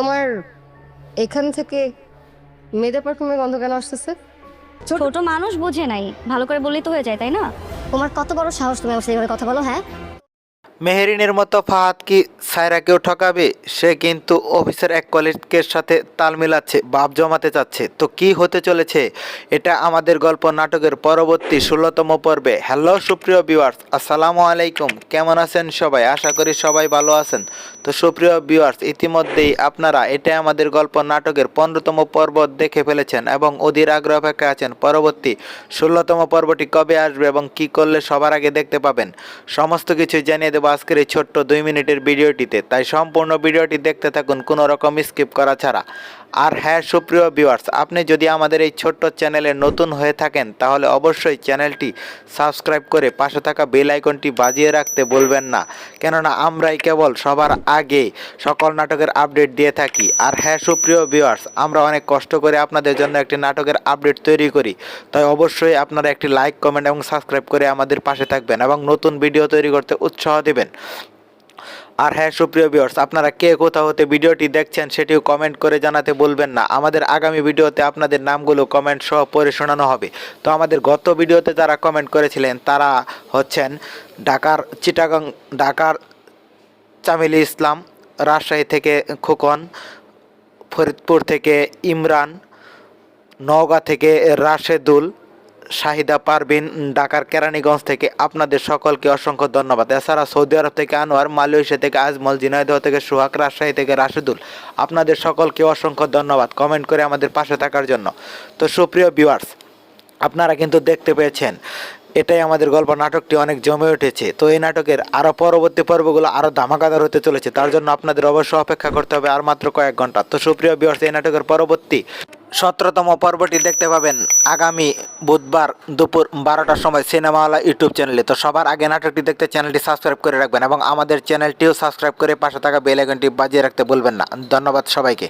তোমার এখান থেকে মেয়েদের পারফিউমের গন্ধ কেন আসতেছে? ছোট মানুষ বোঝে নাই। ভালো করে বললেই তো হয়ে যায় তাই না? তোমার কত বড় সাহস তুমি আমার সাথে এভাবে কথা বলো হ্যাঁ? মেহেরিনের মতো ফাহাদ কি সায়রাকেও ঠকাবে? সে কিন্তু অফিসের এক কলিগের সাথে তাল মিলাচ্ছে বাপ জমাতে চাচ্ছে। তো কি হতে চলেছে? এটা আমাদের গল্প নাটকের পরবর্তী ষোলোতম পর্বে। হ্যালো সুপ্রিয় ভিউয়ার্স আসসালামু আলাইকুম। কেমন আছেন সবাই? আশা করি সবাই ভালো আছেন। তো সুপ্রিয় ভিউয়ার্স ইতিমধ্যেই আপনারা এটা আমাদের গল্প নাটকের পনেরোতম পর্ব দেখে ফেলেছেন এবং অধীর আগ্রহ অপেক্ষায় আছেন। পরবর্তী ষোলোতম পর্বটি কবে আসবে এবং কি করলে সবার আগে দেখতে পাবেন? সমস্ত কিছু জানিয়ে দেবো আজকের এই ছোট্ট দুই মিনিটের ভিডিওটিতে। তাই সম্পূর্ণ ভিডিওটি দেখতে থাকুন, কোনো রকম স্কিপ করা ছাড়া। আর হ্যাঁ সুপ্রিয় ভিউয়ার্স, আপনি যদি আমাদের এই ছোট্ট চ্যানেলে নতুন হয়ে থাকেন, তাহলে অবশ্যই চ্যানেলটি সাবস্ক্রাইব করে পাশে থাকা বেল আইকনটি বাজিয়ে রাখতে বলবেন না। কেননা আমরাই কেবল সবার আগে সকল নাটকের আপডেট দিয়ে থাকি। আর হ্যাঁ সুপ্রিয় ভিউয়ার্স, আমরা অনেক কষ্ট করে আপনাদের জন্য একটি নাটকের আপডেট তৈরি করি। তাই অবশ্যই আপনারা একটি লাইক, কমেন্ট এবং সাবস্ক্রাইব করে আমাদের পাশে থাকবেন এবং নতুন ভিডিও তৈরি করতে উৎসাহ দেবেন। আর হ্যাঁ সুপ্রিয় ভিউয়ার্স আপনারা কে কোথা হতে ভিডিওটি দেখছেন সেটিও কমেন্ট করে জানাতে বলবেন না। আমাদের আগামী ভিডিওতে আপনাদের নামগুলো কমেন্ট সহ পড়ে শোনানো হবে। তো আমাদের গত ভিডিওতে যারা কমেন্ট করেছিলেন, তারা হচ্ছেন ঢাকার চিটাগং, ঢাকার চামিলি ইসলাম, রাজশাহী থেকে খোকন, ফরিদপুর থেকে ইমরান, নওগাঁ থেকে রাশেদুল শাহিদা পারবিন ঢাকার কেরানীগঞ্জ থেকে। আপনাদের সকলকে অসংখ্য ধন্যবাদ। এছাড়া সৌদি আরব থেকে আনোয়ার, মালয়েশিয়া থেকে আজমল, ঝিনাইদহ থেকে সুহাগ, রাজশাহী থেকে রাশেদুল। আপনাদের সকলকে অসংখ্য ধন্যবাদ কমেন্ট করে আমাদের পাশে থাকার জন্য। তো সুপ্রিয় ভিউয়ার্স আপনারা কিন্তু দেখতে পেয়েছেন, এটাই আমাদের গল্প। নাটকটি অনেক জমে উঠেছে। তো এই নাটকের আরও পরবর্তী পর্বগুলো আরও ধামাকাদার হতে চলেছে। তার জন্য আপনাদের অবশ্য অপেক্ষা করতে হবে আর মাত্র কয়েক ঘণ্টা। তো সুপ্রিয় বিয়ার্স এই নাটকের পরবর্তী সতেরোতম পর্বটি দেখতে পাবেন আগামী বুধবার দুপুর বারোটার সময় সিনেমাওয়ালা ইউটিউব চ্যানেলে। তো সবার আগে নাটকটি দেখতে চ্যানেলটি সাবস্ক্রাইব করে রাখবেন এবং আমাদের চ্যানেলটিও সাবস্ক্রাইব করে পাশে থাকা বেল আইকনটি বাজিয়ে রাখতে বলবেন না। ধন্যবাদ সবাইকে।